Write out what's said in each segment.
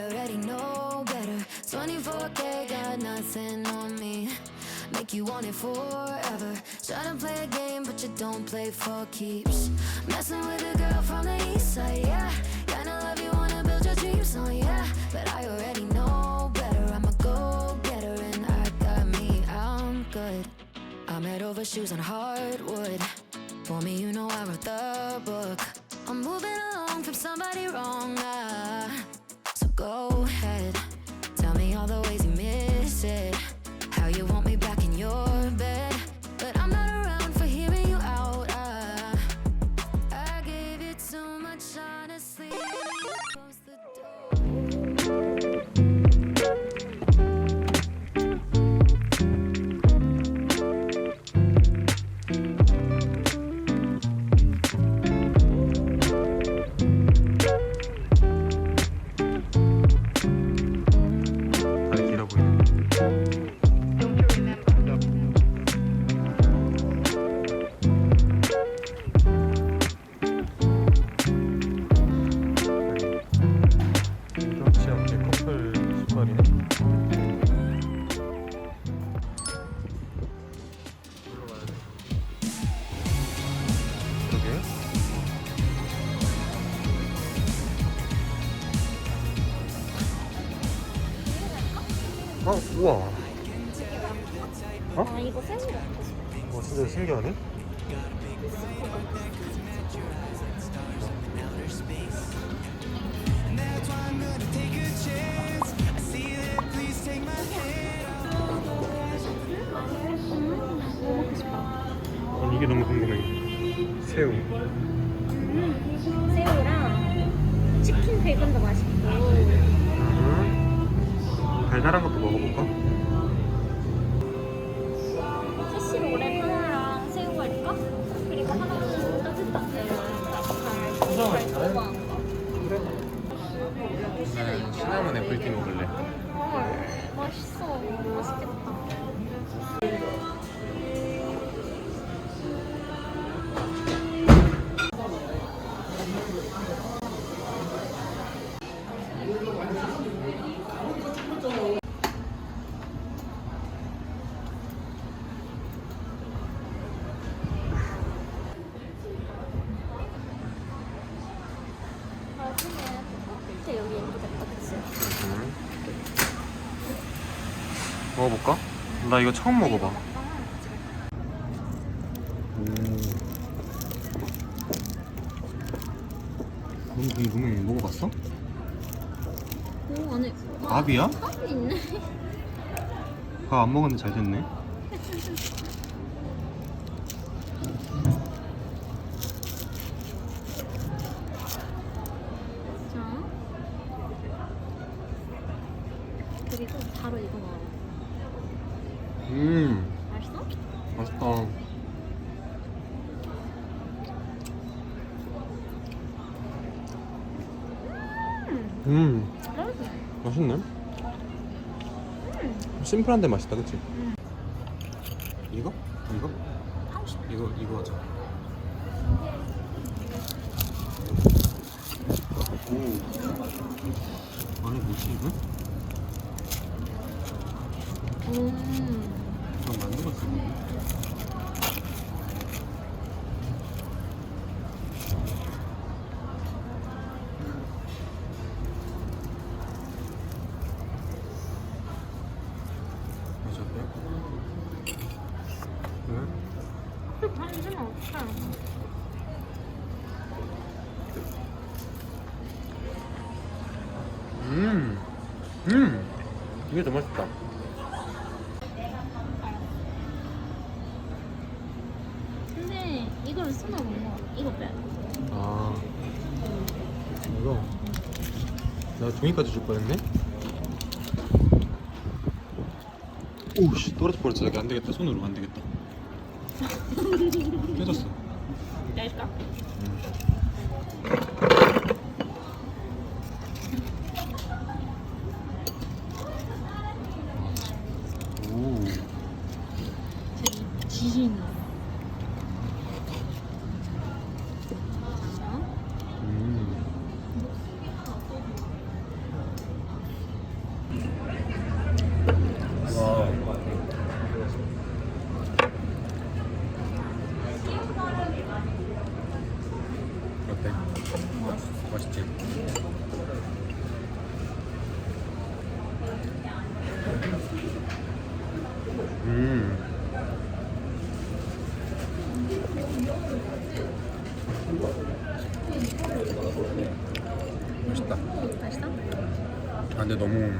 I already know better. 24K got nothing on me. Make you want it forever. Try to play a game, but you don't play for keeps. Messing with a girl from the east side, yeah. Kinda love you, wanna build your dreams on, yeah. But I already know better. I'm a go getter, and I got me, I'm good. I'm head over shoes on hardwood. For me, you know I wrote the book. I'm moving along from somebody wrong. Go ahead, tell me all the ways you 우와. 어? 아 이거 새우 싶어. 어, 진짜 신기하네. 아니, 이게 너무 궁금해. 새우. 새우랑 치킨 베이컨도 맛있고. 음. 달달한 것도 나 이거 처음 먹어봐. 음. 너무 궁금해. 먹어봤어? 오 안에 밥이야? 밥이 있네. 밥 안 먹었는데 잘 됐네. 자. 그리고 바로 이거 먹어. 음, 맛있어? 맛있다. 음, 맛있네. 심플한데 맛있다, 그치? 이거? 이거? 이거, 이거 하자. 오. 안에 뭐지, 이거? 음. 왜? 아 이제는 어떡해. 음, 음, 이게 더 맛있다. 근데 이걸 쓰면 못 먹어. 이거 빼. 아, 이거. 나 종이까지 줄 뻔했네. 오씨 떨어져 버렸어. 여기 안 되겠다. 손으로 안 되겠다. 깨졌어. 낼까? 오. 음. 맛있지? 음. 맛있다. 맛있어? 아, 근데 너무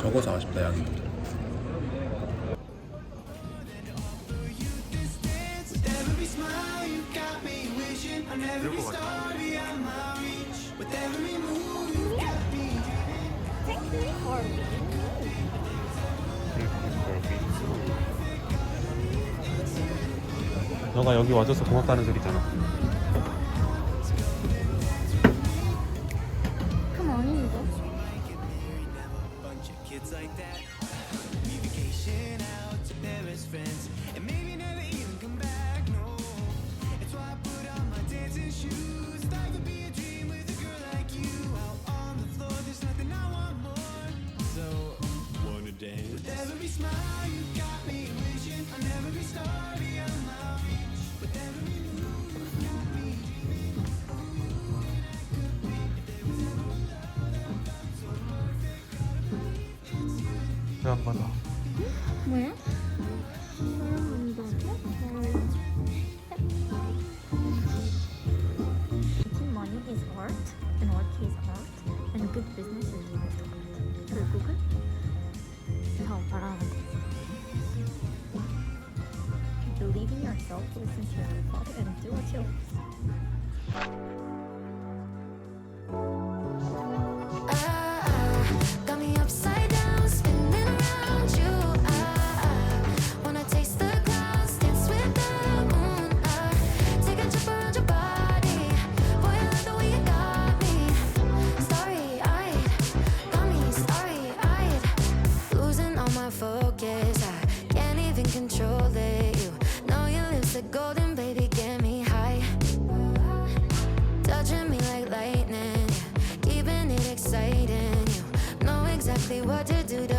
적어서 아쉽다, 양이. 그럴 것 같아. 너가 여기 와줘서 고맙다는 소리잖아. 그럼 아닌데? 왜안 받아? 뭐야? Making money is art, and work is art, and good business is art. 결국은 더 바라는 거. Believe in yourself, listen to your heart, and do what you want. Exactly what to do to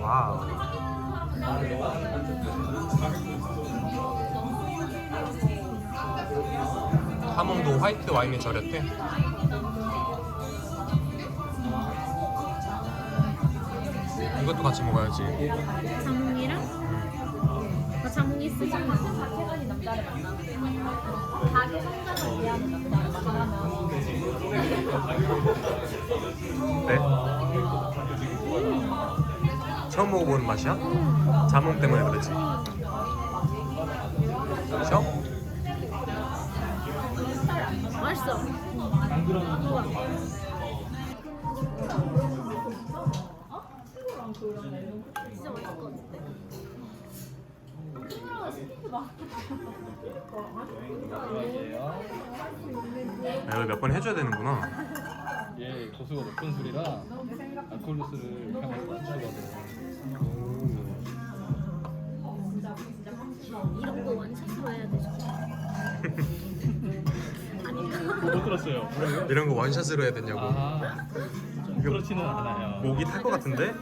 와우. 함흥도 화이트 와인에 절였대. 이것도 같이 먹어야지. 자몽이랑? 나 자몽이 쓰잖아. 네? 처음 먹어보는 맛이야? 자몽 때문에 그렇지. 셔? 맛있어. 진짜 맛있을 것 같은데 아, 이걸 몇 번 해줘야 되는구나 얘 도수가 높은 술이라 알코올도수를 그냥 맞추거든요. 이런 거 원샷으로 해야 되죠 이런 거 원샷으로 해야 되냐고. 그렇지는 않아요. 목이 탈 것 같은데?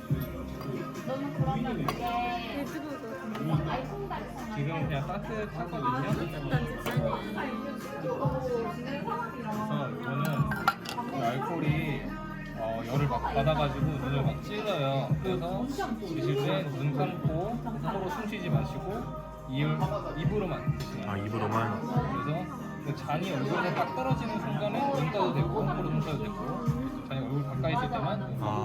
유튜브가 지금 그냥 따뜻하거든요. 그래서 이거는 그 알코올이 어, 열을 막 받아가지고 눈을 막 찔러요. 그래서 드실 때 눈 감고 코로 숨 쉬지 마시고 입, 입으로만 드시는 아 거예요. 입으로만. 그래서 그 잔이 얼굴에 딱 떨어지는 순간에 눈 떠도 되고 코로 눈 떠도 되고 잔이 얼굴 가까이 있을 때만 눈 감고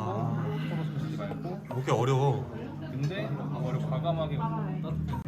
목이 어려워. 근데 과감하게 따뜻해